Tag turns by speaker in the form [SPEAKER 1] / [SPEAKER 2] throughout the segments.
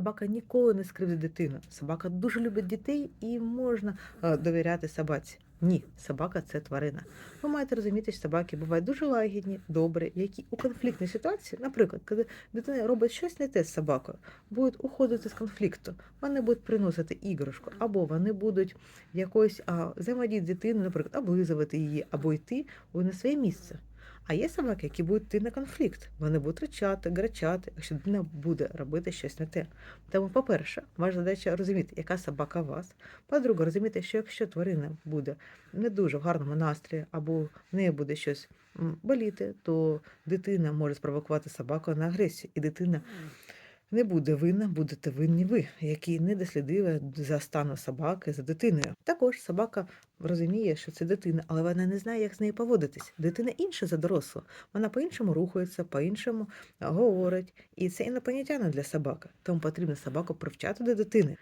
[SPEAKER 1] Собака ніколи не скривдить дитину. Собака дуже любить дітей і можна е, довіряти собаці. Ні, собака це тварина. Ви маєте розуміти, що собаки бувають дуже лагідні, добрі, які у конфліктній ситуації, наприклад, коли дитина робить щось не те з собакою, будуть уходити з конфлікту, вони будуть приносити іграшку, або вони будуть якось взаємодіяти з наприклад, облизувати її, або йти на своє місце. А є собаки, які будуть йти на конфлікт. Вони будуть речати, грачати, якщо дитина буде робити щось не те. Тому, по-перше, ваша задача розуміти, яка собака у вас. По-друге, розуміти, що якщо тварина буде не дуже в гарному настрої, або в неї буде щось боліти, то дитина може спровокувати собаку на агресію, і дитина не буде винна, будете винні ви, які не дослідили за станом собаки, за дитиною. Також собака розуміє, що це дитина, але вона не знає, як з нею поводитись. Дитина інша за дорослу. Вона по-іншому рухається, по-іншому говорить. І це інопланетяни для собаки. Тому потрібно собаку привчати до дитини.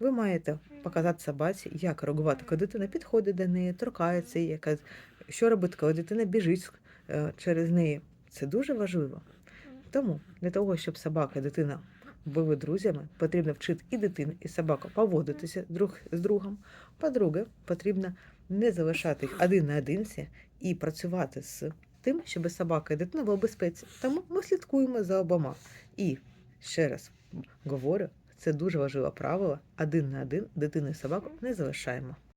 [SPEAKER 1] Ви маєте показати собаці, як реагувати, коли дитина підходить до неї, торкається яка- що робити, коли дитина біжить е, через неї. Це дуже важливо. Тому для того, щоб собака і дитина були друзями, потрібно вчити і дитину, і собаку поводитися друг з другом. По-друге, потрібно не залишати їх один на одинці і працювати з тим, щоб собака і дитина були в безпеці. Тому ми слідкуємо за обома. І ще раз говорю, це дуже важливе правило: один на один дитину і собаку не залишаємо.